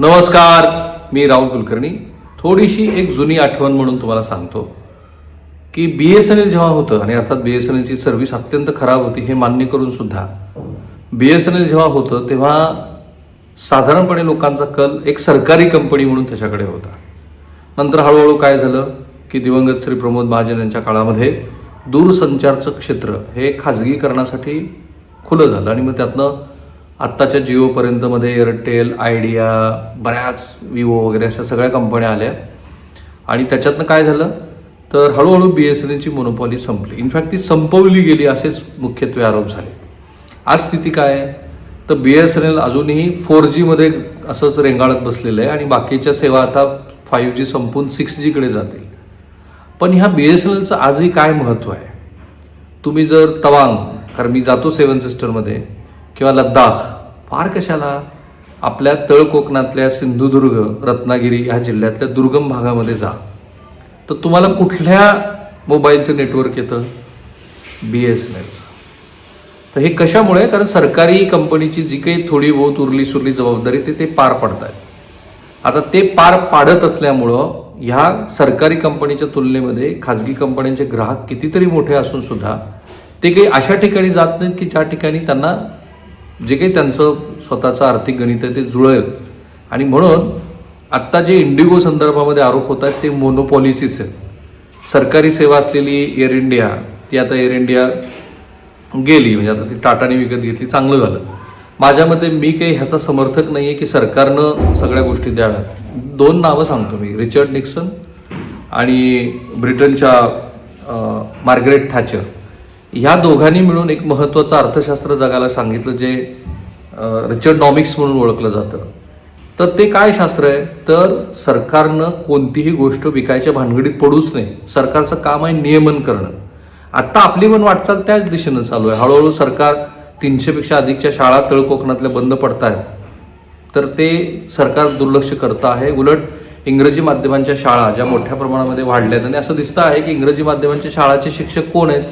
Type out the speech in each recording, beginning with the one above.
नमस्कार मी राहुल कुलकर्णी. थोडीशी एक जुनी आठवण म्हणून तुम्हाला सांगतो. की बी एस एन एल जेव्हा होतं आणि अर्थात बी एस एन एलची सर्व्हिस अत्यंत खराब होती हे मान्य करून सुद्धा बी एस एन एल जेव्हा होतं तेव्हा साधारणपणे लोकांचा कल एक सरकारी कंपनी म्हणून त्याच्याकडे होता. नंतर हळूहळू काय झालं की दिवंगत श्री प्रमोद महाजन यांच्या काळामध्ये दूरसंचारचं क्षेत्र हे खाजगीकरणासाठी खुलं झालं आणि मग त्यातनं आत्ताच्या जिओपर्यंतमध्ये एअरटेल आयडिया बऱ्याच विवो वगैरे अशा सगळ्या कंपन्या आल्या. आणि त्याच्यातनं काय झालं? तर हळूहळू बी एस एन एलची मोनोपॉली संपली. इनफॅक्ट ती संपवली गेली असेच मुख्यत्वे आरोप झाले. आज स्थिती काय आहे? तर बी एस एन एल अजूनही फोर जीमध्ये असंच रेंगाळत बसलेलं आहे आणि बाकीच्या सेवा आता फाईव्ह जी संपून सिक्स जीकडे जातील. पण ह्या बी एस एन एलचं आजही काय महत्त्व आहे? तुम्ही जर तवांग कारण मी जातो सेवन सिस्टरमध्ये किंवा लद्दाख फार कशाला? आपल्या तळ कोकणातल्या सिंधुदुर्ग रत्नागिरी ह्या जिल्ह्यातल्या दुर्गम भागामध्ये जा. तर तुम्हाला कुठल्या मोबाईलचं नेटवर्क येतं? बी एस एन एलचं. तर हे कशामुळे? कारण सरकारी कंपनीची जी काही थोडी बहुत उरली सुरली जबाबदारी ते ते पार पाडतायत. आता ते पार पाडत असल्यामुळं ह्या सरकारी कंपनीच्या तुलनेमध्ये खाजगी कंपन्यांचे ग्राहक कितीतरी मोठे असून सुद्धा ते काही अशा ठिकाणी जात नाहीत की ज्या ठिकाणी त्यांना जे काही त्यांचं स्वतःचं आर्थिक गणित आहे ते जुळेल. आणि म्हणून आत्ता जे इंडिगो संदर्भामध्ये आरोप होत आहेत ते मोनोपॉलिसीच आहेत. सरकारी सेवा असलेली एअर इंडिया ती आता एअर इंडिया गेली म्हणजे आता ती टाटाने विकत घेतली चांगलं झालं. माझ्या मते मी काही ह्याचा समर्थक नाही आहे की सरकारनं सगळ्या गोष्टी द्याव्यात. दोन नावं सांगतो मी रिचर्ड निक्सन आणि ब्रिटनच्या मार्गरेट थॅचर. ह्या दोघांनी मिळून एक महत्त्वाचं अर्थशास्त्र जगाला सांगितलं जे रिचर्ड नॉमिक्स म्हणून ओळखलं जातं. तर ते काय शास्त्र आहे? तर सरकारनं कोणतीही गोष्ट विकायच्या भानगडीत पडूच नये. सरकारचं काम आहे नियमन करणं. आत्ता आपली पण वाटचाल त्याच दिशेनं चालू आहे. हळूहळू सरकार तीनशेपेक्षा अधिकच्या शाळा तळकोकणातल्या बंद पडत आहेत तर ते सरकार दुर्लक्ष करतं आहे. उलट इंग्रजी माध्यमांच्या शाळा ज्या मोठ्या प्रमाणामध्ये वाढल्या आहेत आणि असं दिसतं आहे की इंग्रजी माध्यमांच्या शाळाचे शिक्षक कोण आहेत?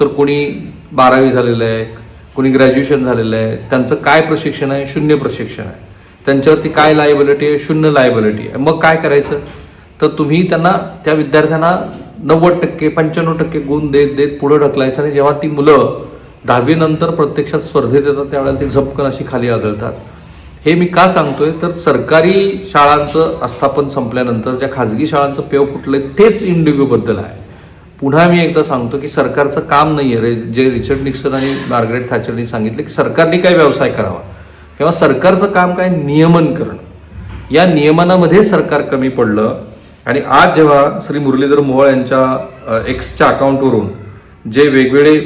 तर कोणी बारावी झालेलं आहे कोणी ग्रॅज्युएशन झालेलं आहे त्यांचं काय प्रशिक्षण आहे? शून्य प्रशिक्षण आहे. त्यांच्यावरती काय लायबिलिटी आहे? शून्य लायबिलिटी आहे. मग काय करायचं? तर तुम्ही त्यांना त्या विद्यार्थ्यांना नव्वद टक्के पंच्याण्णव टक्के गुण देत देत पुढे ढकलायचं. आणि जेव्हा ती मुलं दहावीनंतर प्रत्यक्षात स्पर्धेत येतात त्यावेळेला ती झपकन अशी खाली आदळतात. हे मी का सांगतोय? तर सरकारी शाळांचं आस्थापन संपल्यानंतर ज्या खाजगी शाळांचं पेव फुटलंय तेच इंडिव्ह्यूबद्दल आहे. पुन्हा मी एकदा सांगतो की सरकारचं काम नाही आहे रे. जे रिचर्ड निक्सन आणि मार्गरेट थॅचरनी सांगितलं की सरकारने काय व्यवसाय करावा किंवा सरकारचं काम काय? नियमन करणं. या नियमनामध्ये सरकार कमी पडलं. आणि आज जेव्हा श्री मुरलीधर मोहोळ यांच्या एक्सच्या अकाउंटवरून जे वेगवेगळे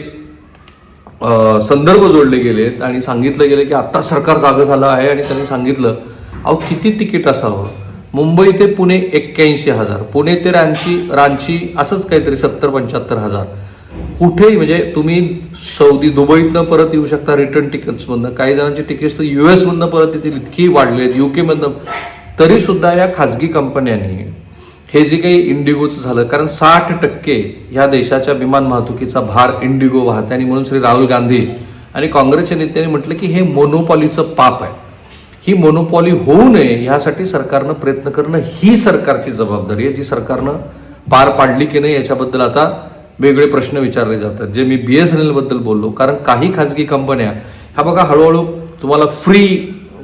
संदर्भ जोडले गेलेत आणि सांगितलं गेलं की आत्ता सरकार जागं झालं आहे आणि त्यांनी सांगितलं अहो किती तिकीट असावं? मुंबई ते पुणे एक्क्याऐंशी हजार पुणे ते रांची रांची असंच काहीतरी सत्तर पंच्याहत्तर हजार. कुठेही म्हणजे तुम्ही सौदी दुबईतनं परत येऊ शकता रिटर्न तिकीट्समधनं काही जणांची तिकीट्स तर यू एसमधनं परत येतील इतकी वाढली आहेत. यू केमधनं तरीसुद्धा या खाजगी कंपन्यांनी हे जे काही इंडिगोचं झालं कारण साठ टक्के ह्या देशाच्या विमान वाहतुकीचा भार इंडिगो वाहते. आणि म्हणून श्री राहुल गांधी आणि काँग्रेसच्या नेत्यांनी म्हटलं की हे मोनोपॉलीचं पाप आहे. ही मोनोपॉली होऊ नये ह्यासाठी सरकारनं प्रयत्न करणं ही सरकारची जबाबदारी आहे जी सरकारनं पार पाडली की नाही याच्याबद्दल आता वेगळे प्रश्न विचारले जातात. जे मी बी एस एन एलबद्दल बोललो कारण काही खाजगी कंपन्या ह्या बघा हळूहळू तुम्हाला फ्री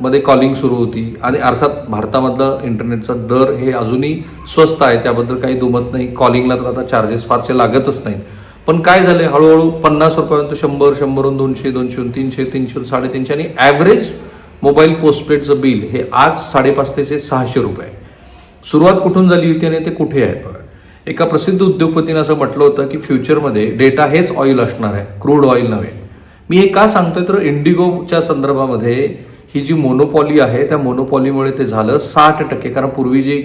मध्ये कॉलिंग सुरू होती आणि अर्थात भारतामधलं इंटरनेटचा दर हे अजूनही स्वस्त आहे त्याबद्दल काही दुमत नाही. कॉलिंगला तर आता चार्जेस फारसे लागतच नाहीत. पण काय झाले हळूहळू पन्नास रुपयापर्यंत शंभर शंभरहून दोनशे दोनशेहून तीनशे तीनशे साडेतीनशे आणि ॲव्हरेज मोबाईल पोस्टपेडचं बिल हे आज साडेपाच ते सहाशे रुपये. सुरुवात कुठून झाली होती आणि ते कुठे आहे बघा. एका प्रसिद्ध उद्योगपतीनं असं म्हटलं होतं की फ्युचरमध्ये डेटा हेच ऑइल असणार आहे क्रूड ऑइल नव्हे. मी हे का सांगतोय? तर इंडिगोच्या संदर्भामध्ये ही जी मोनोपॉली आहे त्या मोनोपॉलीमुळे ते झालं साठ टक्के. कारण पूर्वी जी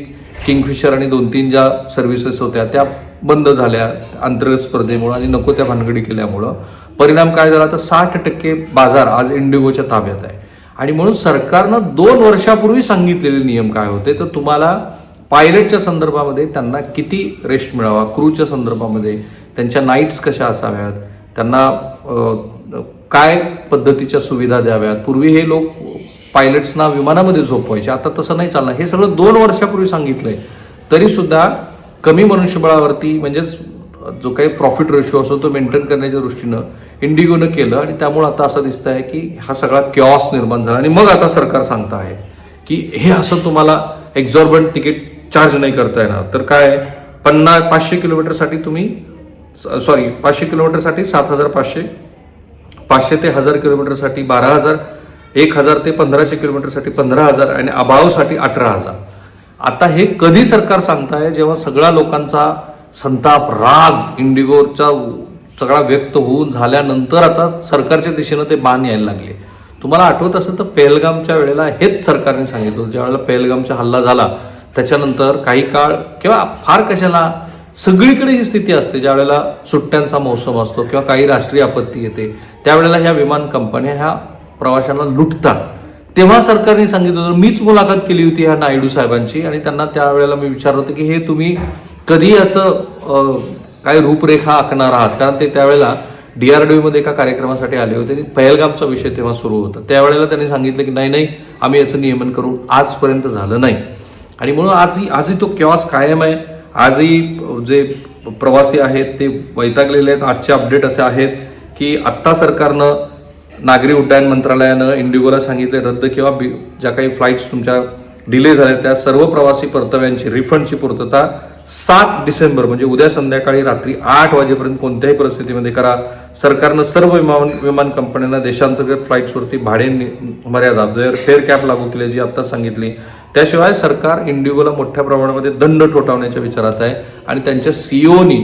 किंगफिशर आणि दोन तीन ज्या सर्व्हिसेस होत्या त्या बंद झाल्या अंतर्गत स्पर्धेमुळं आणि नको त्या भानगडी केल्यामुळं. परिणाम काय झाला? तर साठ टक्के बाजार आज इंडिगोच्या ताब्यात आहे. आणि म्हणून सरकारनं दोन वर्षापूर्वी सांगितलेले नियम काय होते तर तुम्हाला पायलटच्या संदर्भामध्ये त्यांना किती रेस्ट मिळावा क्रूच्या संदर्भामध्ये त्यांच्या नाईट्स कशा असाव्यात त्यांना काय पद्धतीच्या सुविधा द्याव्यात पूर्वी हे लोक पायलट्सना विमानामध्ये झोपवायचे आता तसं नाही चालणार. हे सगळं दोन वर्षापूर्वी सांगितलंय. आहे तरीसुद्धा कमी मनुष्यबळावरती म्हणजेच जो काही प्रॉफिट रेशो असतो तो मेंटेन करण्याच्या दृष्टीनं इंडिगोनं केलं आणि त्यामुळे आता असं दिसतं आहे की हा सगळा क्यॉस निर्माण झाला. आणि मग आता सरकार सांगत आहे की हे असं तुम्हाला एक्झॉर्बंट तिकीट चार्ज नाही करता येणार. तर काय पन्नास पाचशे किलोमीटरसाठी तुम्ही सॉरी पाचशे किलोमीटरसाठी सात हजार पाचशे पाचशे ते हजार किलोमीटरसाठी बारा हजार एक हजार ते पंधराशे किलोमीटरसाठी पंधरा हजार आणि अभावसाठी अठरा हजार. आता हे कधी सरकार सांगताय जेव्हा सगळ्या लोकांचा संताप राग इंडिगोचा सगळा व्यक्त होऊन झाल्यानंतर आता सरकारच्या दिशेनं ते बाण यायला लागले. तुम्हाला आठवत असेल तर पेहलगामच्या वेळेला हेच सरकारने सांगितलं ज्यावेळेला पेहलगामचा हल्ला झाला त्याच्यानंतर काही काळ किंवा फार कशाला सगळीकडे ही स्थिती असते. ज्यावेळेला सुट्ट्यांचा मौसम असतो किंवा काही राष्ट्रीय आपत्ती येते त्यावेळेला ह्या विमान कंपन्या ह्या प्रवाशांना लुटतात. तेव्हा सरकारने सांगितलं होतं मीच मुलाखत केली होती ह्या नायडू साहेबांची आणि त्यांना त्यावेळेला मी विचारलं होतं की हे तुम्ही कधी याचं काय रूपरेखा आखणार आहात. कारण ते त्यावेळेला डीआरडीओ मध्ये एका कार्यक्रमासाठी आले होते. पहलगामचा विषय तेव्हा सुरू होता. त्यावेळेला त्यांनी सांगितलं की नाही नाही आम्ही याचं नियमन करू आजपर्यंत झालं नाही. आणि म्हणून आजही आजही तो केव्हाच कायम आहे? आजही जे प्रवासी आहेत ते वैतागलेले आहेत. आजचे अपडेट असे आहेत की आत्ता सरकारनं नागरी उड्डाण मंत्रालयानं इंडिगोला सांगितले रद्द किंवा बी ज्या काही फ्लाईट्स तुमच्या डिले झाल्या त्या सर्व प्रवासी परतव्यांची रिफंडची पूर्तता सात डिसेंबर म्हणजे उद्या संध्याकाळी रात्री आठ वाजेपर्यंत कोणत्याही परिस्थितीमध्ये करा. सरकारनं सर्व विमान विमान कंपन्यांना देशांतर्गत फ्लाईट्सवरती भाडे मर्यादा जर फेअर कॅप लागू केली जी आत्ता सांगितली. त्याशिवाय सरकार इंडिगोला मोठ्या प्रमाणामध्ये दंड ठोठावण्याच्या विचारात आहे आणि त्यांच्या सीईओनी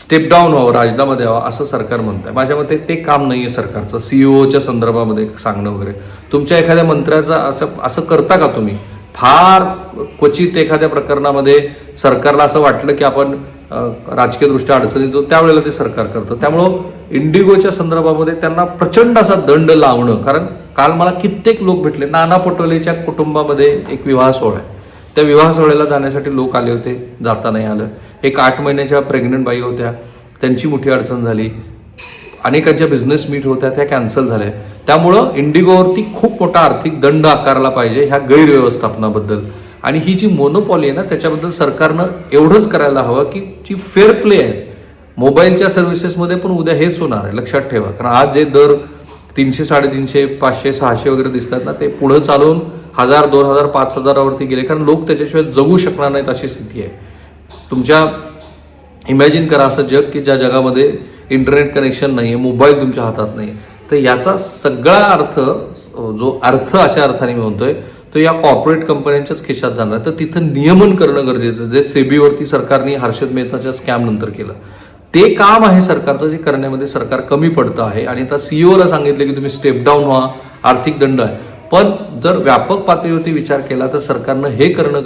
स्टेप डाऊन व्हावं राजीनामा द्यावा असं सरकार म्हणत आहे माझ्या मते ते काम नाही आहे सरकारचं सीईओच्या संदर्भामध्ये सांगणं वगैरे. तुमच्या एखाद्या मंत्र्याचं असं असं करता का तुम्ही? फार क्वचित एखाद्या प्रकरणामध्ये सरकारला असं वाटलं की आपण राजकीयदृष्ट्या अडचणीत येतो त्यावेळेला ते सरकार करतं. त्यामुळं इंडिगोच्या संदर्भामध्ये त्यांना प्रचंड असा दंड लावणं कारण काल मला कित्येक लोक भेटले. नाना पटोलेच्या कुटुंबामध्ये एक विवाह सोहळा आहे. त्या विवाह सोहळ्याला जाण्यासाठी लोक आले होते जाता नाही आलं. एक आठ महिन्याच्या प्रेग्नंट बाई होत्या. त्यांची मोठी अडचण झाली. अनेकांच्या बिझनेस मीट होत्या त्या कॅन्सल झाल्या. त्यामुळं इंडिगोवरती खूप मोठा आर्थिक दंड आकारला पाहिजे ह्या गैरव्यवस्थापनाबद्दल. आणि ही जी मोनोपॉली आहे ना त्याच्याबद्दल सरकारनं एवढंच करायला हवं की जी फेअर प्ले आहे. मोबाईलच्या सर्व्हिसेसमध्ये पण उद्या हेच होणार आहे लक्षात ठेवा. कारण आज जे दर तीनशे साडेतीनशे पाचशे सहाशे वगैरे दिसतात ना ते पुढं चालून हजार दोन हजार पाच हजारावरती गेले. कारण लोक त्याच्याशिवाय जगू शकणार नाहीत अशी स्थिती आहे. तुमच्या इमॅजिन करा असं जग की ज्या जगामध्ये इंटरनेट कनेक्शन नाही आहे मोबाईल तुमच्या हातात नाही तर याचा सगळा अर्थ जो अर्थ अशा अर्थाने मी म्हणतोय तो या कॉर्पोरेट कंपन्यांच्याच खिशात जाणार. तर तिथं नियमन करणं गरजेचं जे सेबीवरती सरकारने हर्षद मेहताच्या स्कॅम नंतर केलं. ते काम आहे सरकारचं जे करण्यामध्ये सरकार कमी पडतं आहे. आणि आता सीईओला सांगितलं की तुम्ही स्टेप डाऊन व्हा आर्थिक दंड आहे. पण जर व्यापक पातळीवरती विचार केला तर सरकारनं हे करणं